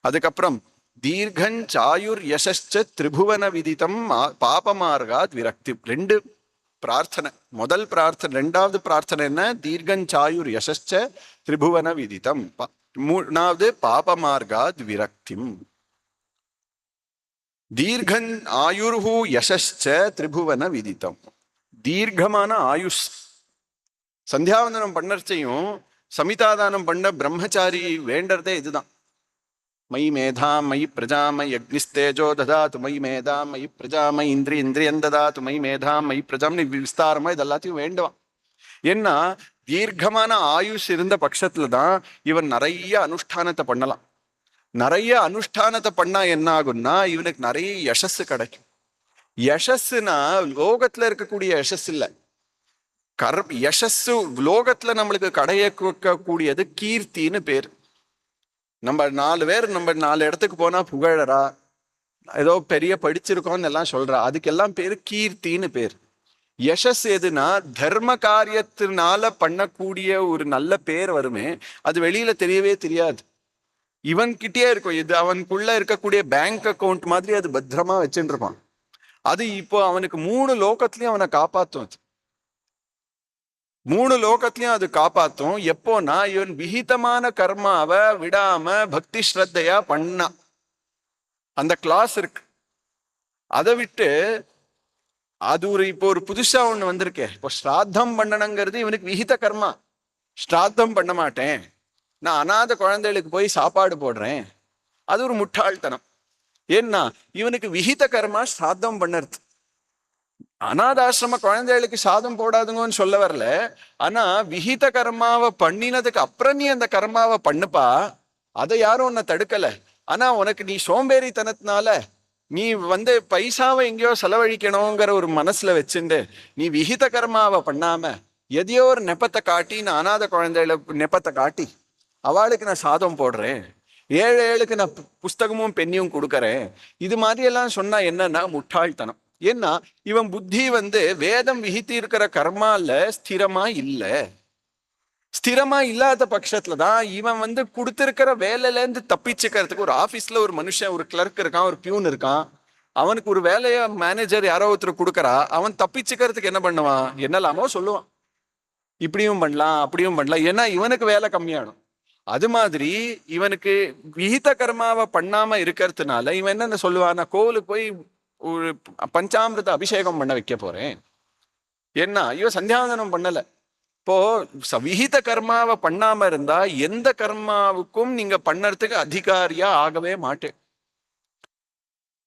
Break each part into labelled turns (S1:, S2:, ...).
S1: அதுக்கப்புறம் தீர்கஞ்சாயுர் யசஸ்ச திரிபுவன விதித்தம் பாபமார்காத் விரக்தி. ரெண்டு பிரார்த்தனை. முதல் பிரார்த்தனை ரெண்டாவது பிரார்த்தனை என்ன? தீர்கஞ்சாயுர் யசஸ்ச திரிபுவன விதித்தம் மூணாவது பாபமார்காத் விரக்திம். தீர்கன் ஆயுர்ஹு யசஸ்ச திரிபுவன விதித்தம் தீர்க்கமான ஆயுஷ். சந்தியாவந்தனம் பண்ணச்சையும் சமிதாதானம் பண்ண பிரம்மச்சாரி வேண்டறதே இதுதான். மயி மேதாம் மயி பிரஜாமை மயி அக்னிஸ்தேஜோ ததாத்து மயி மேதாம் மயி பிரஜா மயி இந்திரி இந்திரியன் ததாத்து மயி மேதாம் மயி பிரஜாம்னு விஸ்தாரமா இது எல்லாத்தையும் வேண்டுவான் ஏன்னா தீர்க்கமான ஆயுஷ் இருந்த பட்சத்துல தான் இவன் நிறைய அனுஷ்டானத்தை பண்ணலாம். நிறைய அனுஷ்டானத்தை பண்ணா என்ன ஆகும்னா இவனுக்கு நிறைய யசஸ் கிடைக்கும். யசஸ்னா லோகத்துல இருக்கக்கூடிய யசஸ் இல்லை. கர் யசஸ் லோகத்துல நம்மளுக்கு கடையக்கூடியது கீர்த்தின்னு பேர். நம்ம நாலு பேர் நம்ம நாலு இடத்துக்கு போனால் புகழறா? ஏதோ பெரிய படிச்சிருக்கோம்னு எல்லாம் சொல்றா. அதுக்கெல்லாம் பேர் கீர்த்தின்னு பேர். யசஸ் எதுனா தர்ம காரியத்தினால பண்ணக்கூடிய ஒரு நல்ல பேர் வருமே அது வெளியில தெரியவே தெரியாது. இவன்கிட்டயே இருக்கும். இது அவனுக்குள்ள இருக்கக்கூடிய பேங்க் அக்கவுண்ட் மாதிரி அது பத்திரமா வச்சுட்டு இருப்பான். அது இப்போ அவனுக்கு மூணு லோகத்திலயும் அவனை காப்பாத்தும் அது. மூணு லோகத்திலையும் அது காப்பாத்தும். எப்போனா இவன் விகிதமான கர்மாவை விடாம பக்தி ஸ்ரத்தையா பண்ணா. அந்த கிளாஸ் இருக்கு. அதை விட்டு அது ஒரு இப்போ ஒரு புதுசா ஒண்ணு வந்திருக்கே. இப்போ ஸ்ராத்தம் பண்ணணுங்கிறது இவனுக்கு விகித கர்மா. ஸ்ராத்தம் பண்ண மாட்டேன். நான் அனாதை குழந்தைகளுக்கு போய் சாப்பாடு போடுறேன். அது ஒரு முட்டாள்தனம். ஏன்னா இவனுக்கு விகித கர்மா ஸ்ராத்தம் பண்ணுறது. அனாதாசிரம குழந்தைகளுக்கு சாதம் போடாதுங்கன்னு சொல்ல வரல. ஆனா விகித கர்மாவை பண்ணினதுக்கு அப்புறம் நீ அந்த கர்மாவை பண்ணுப்பா. அதை யாரும் உன்னை தடுக்கல. ஆனா உனக்கு நீ சோம்பேறித்தனத்தினால நீ வந்து பைசாவை எங்கேயோ செலவழிக்கணுங்கிற ஒரு மனசுல வச்சுண்டு நீ விகித கர்மாவை பண்ணாம எதையோ ஒரு நெப்பத்தை காட்டி நான் அனாதை குழந்தைகள நெப்பத்தை காட்டி அவளுக்கு நான் சாதம் போடுறேன். ஏழு ஏழுக்கு நான் பு- புஸ்தகமும் பெண்ணியும் கொடுக்குறேன். இது மாதிரி எல்லாம் சொன்னா என்னன்னா முட்டாள்தனம். ஏன்னா இவன் புத்தி வந்து வேதம் விகித்தி இருக்கிற கர்மால ஸ்திரமா இல்ல. ஸ்திரமா இல்லாத பட்சத்துல தான் இவன் வந்து கொடுத்துருக்கிற வேலையில இருந்து தப்பிச்சுக்கிறதுக்கு ஒரு ஆபீஸ்ல ஒரு மனுஷன் ஒரு கிளர்க் இருக்கான் ஒரு பியூன் இருக்கான். அவனுக்கு ஒரு வேலைய மேனேஜர் யாரோ ஒருத்தர் கொடுக்கறா அவன் தப்பிச்சுக்கிறதுக்கு என்ன பண்ணுவான்? என்னலாமோ சொல்லுவான். இப்படியும் பண்ணலாம் அப்படியும் பண்ணலாம். ஏன்னா இவனுக்கு வேலை கம்மியாகும் அது மாதிரி இவனுக்கு விகித கர்மாவை பண்ணாம இருக்கிறதுனால இவன் என்னென்ன சொல்லுவான் நான் கோவிலுக்கு போய் ஒரு பஞ்சாமிரத அபிஷேகம் பண்ண வைக்க போறேன். என்ன ஐயோ சந்தியாவந்தனம் பண்ணல. இப்போ ச- விகித கர்மாவை பண்ணாம இருந்தா எந்த கர்மாவுக்கும் நீங்க பண்ணறதுக்கு அதிகாரியா ஆகவே மாட்டேன்.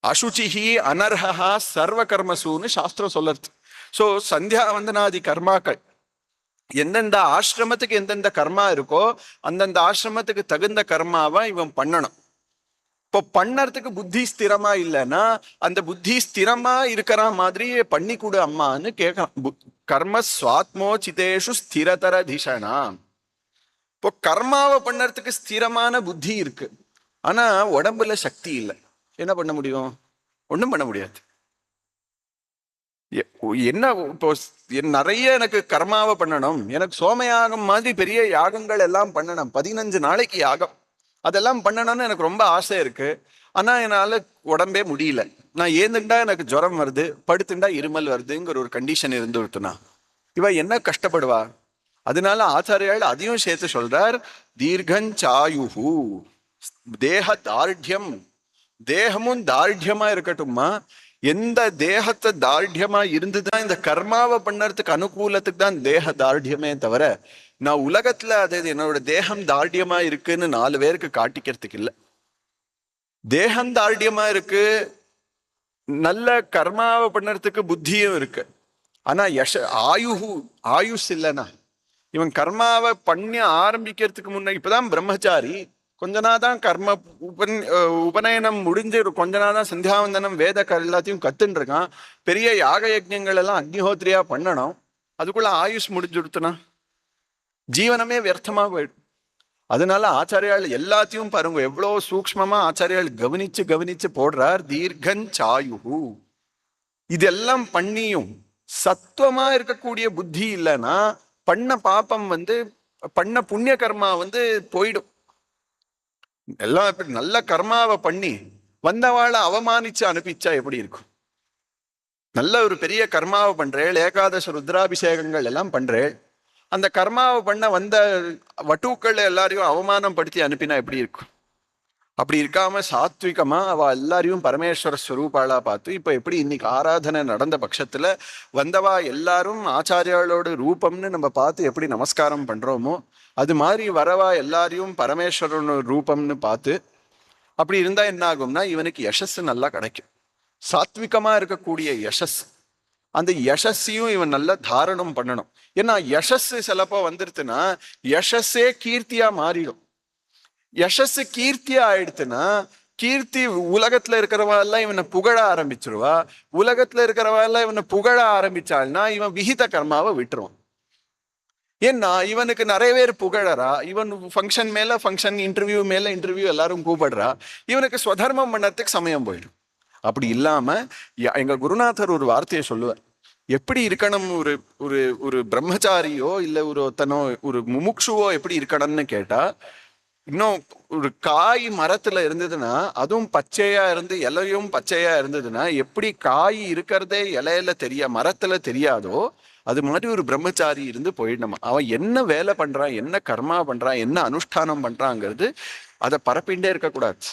S1: அசுச்சிஹி அனர்ஹா சர்வ கர்மசூன்னு சாஸ்திரம் சொல்லுறது. ஸோ சந்தியாவந்தனாதி கர்மாக்கள் எந்தெந்த ஆசிரமத்துக்கு எந்தெந்த கர்மா இருக்கோ அந்தந்த ஆசிரமத்துக்கு தகுந்த கர்மாவை இவன் பண்ணணும். இப்போ பண்ணறதுக்கு புத்தி ஸ்திரமா இல்லைன்னா அந்த புத்தி ஸ்திரமா இருக்கிற மாதிரியே பண்ணி கொடு அம்மான்னு கேட்கலாம் பு- கர்ம சுவாத்மோச்சிதேஷு ஸ்திரதர திசனா இப்போ கர்மாவை பண்ணறதுக்கு ஸ்திரமான புத்தி இருக்கு. ஆனா உடம்புல சக்தி இல்லை. என்ன பண்ண முடியும்? ஒன்றும் பண்ண முடியாது. எ- என்ன இப்போ என் நிறைய எனக்கு கர்மாவை பண்ணணும். எனக்கு சோமயாகம் மாதிரி பெரிய யாகங்கள் எல்லாம் பண்ணணும். பதினஞ்சு நாளைக்கு யாகம். அதெல்லாம் பண்ணணும்னு எனக்கு ரொம்ப ஆசை இருக்கு. ஆனா என்னால உடம்பே முடியல. நான் ஏந்துட்டா எனக்கு ஜுரம் வருது படுத்துட்டா இருமல் வருதுங்கிற ஒரு கண்டிஷன் இருந்து விட்டுனா இவ என்ன கஷ்டப்படுவா? அதனால ஆச்சாரியால் அதையும் சேர்த்து சொல்றார் தீர்க்கஞ்சாயுஹு தேக தார்டியம். தேகமும் தார்டியமா இருக்கட்டும்மா. எந்த தேகத்தை தார்டியமா இருந்துதான் இந்த கர்மாவை பண்ணறதுக்கு அனுகூலத்துக்கு தான் தேக தார்டியமே தவிர நான் உலகத்துல அதாவது என்னோட தேகம் தார்ಢ்யமா இருக்குன்னு நாலு பேருக்கு காட்டிக்கிறதுக்கு இல்லை. தேகம் தார்ಢ்யமா இருக்கு நல்ல கர்மாவை பண்ணுறதுக்கு புத்தியும் இருக்கு. ஆனா யஷ ஆயுஹு ஆயுஷ் இல்லைன்னா இவன் கர்மாவை பண்ணி ஆரம்பிக்கிறதுக்கு முன்ன இப்பதான் பிரம்மச்சாரி கொஞ்ச நாள் தான் கர்ம உபன் உபநயனம் முடிஞ்சு கொஞ்ச நாள் தான் சந்தியாவந்தனம் வேத க எல்லாத்தையும் கத்துன்னு இருக்கான். பெரிய யாக யஜ்ஞங்கள் எல்லாம் அக்னிஹோத்திரியா பண்ணணும். அதுக்குள்ள ஆயுஷ் முடிஞ்சுடுத்துனா? ஜீவனமே வியர்த்தமா போயிடும். அதனால ஆச்சாரியால் எல்லாத்தையும் பாருங்க எவ்வளவு சூக்மமா ஆச்சாரியால் கவனிச்சு கவனிச்சு போடுறார். தீர்கஞ்சாயுஹு இதெல்லாம் பண்ணியும் சத்துவமா இருக்கக்கூடிய புத்தி இல்லைன்னா பண்ண பாப்பம் வந்து பண்ண புண்ணிய கர்மா வந்து போயிடும். எல்லாம் இப்படி நல்ல கர்மாவை பண்ணி வந்தவாளை அவமானிச்சு அனுப்பிச்சா எப்படி இருக்கும்? நல்ல ஒரு பெரிய கர்மாவை பண்றேள் ஏகாதச ருத்ராபிஷேகங்கள் எல்லாம் பண்றேள். அந்த கர்மாவை பண்ண வந்த வட்டுக்கள் எல்லாரையும் அவமானம் படுத்தி அனுப்பினா எப்படி இருக்கும்? அப்படி இருக்காம சாத்விகமா அவ எல்லாரையும் பரமேஸ்வர ஸ்வரூபாளா பார்த்து இப்ப எப்படி இன்னைக்கு ஆராதனை நடந்த பட்சத்துல வந்தவா எல்லாரும் ஆச்சாரியாளோட ரூபம்னு நம்ம பார்த்து எப்படி நமஸ்காரம் பண்றோமோ அது மாதிரி வரவா எல்லாரையும் பரமேஸ்வரனோட ரூபம்னு பார்த்து அப்படி இருந்தா என்ன ஆகும்னா இவனுக்கு யசஸ் நல்லா கிடைக்கும். சாத்விகமா இருக்கக்கூடிய யசஸ் அந்த யசஸையும் இவன் நல்லா தாரணம் பண்ணணும். ஏன்னா யசஸ் சிலப்போ வந்துடுதுன்னா யசஸே கீர்த்தியா மாறிடும். யசஸ் கீர்த்தியா ஆயிடுத்துன்னா கீர்த்தி உலகத்துல இருக்கிறவா எல்லாம் இவனை புகழ ஆரம்பிச்சிருவா. உலகத்துல இருக்கிறவா எல்லாம் இவனை புகழ ஆரம்பிச்சாள்னா இவன் விகித கர்மாவை விட்டுருவான். ஏன்னா இவனுக்கு நிறைய பேர் புகழறா. இவன் ஃபங்க்ஷன் மேல ஃபங்க்ஷன் இன்டர்வியூ மேல இன்டர்வியூ எல்லாரும் கூப்பிடுறா. இவனுக்கு ஸ்வதர்மம் பண்ணுறதுக்கு சமயம் போயிடும். அப்படி இல்லாம எங்கள் எங்க குருநாதர் ஒரு வார்த்தையை சொல்லுவார். எப்படி இருக்கணும் ஒரு ஒரு ஒரு பிரம்மச்சாரியோ இல்ல ஒரு ஒருத்தனோ ஒரு முமுட்சுவோ எப்படி இருக்கணும்னு கேட்டா இன்னும் ஒரு காய் மரத்துல இருந்ததுன்னா அதுவும் பச்சையா இருந்து இலையும் பச்சையா இருந்ததுன்னா எப்படி காய் இருக்கிறதே இலையில தெரிய மரத்துல தெரியாதோ அது மாதிரி ஒரு பிரம்மச்சாரி இருந்து போயிடணும். அவன் என்ன வேலை பண்றான் என்ன கர்மா பண்றான் என்ன அனுஷ்டானம் பண்றாங்கிறது அதை பரப்பிண்டே இருக்கக்கூடாது.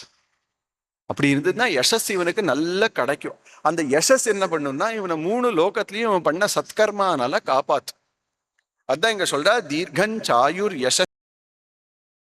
S1: அப்படி இருந்ததுன்னா யசஸ் இவனுக்கு நல்லா கிடைக்கும். அந்த யசஸ் என்ன பண்ணும்னா இவனை மூணு லோகத்திலையும் இவன் பண்ண சத்கர்மானால காப்பாத்து. அதான் இங்க சொல்றா தீர்கன் சாயுர் யச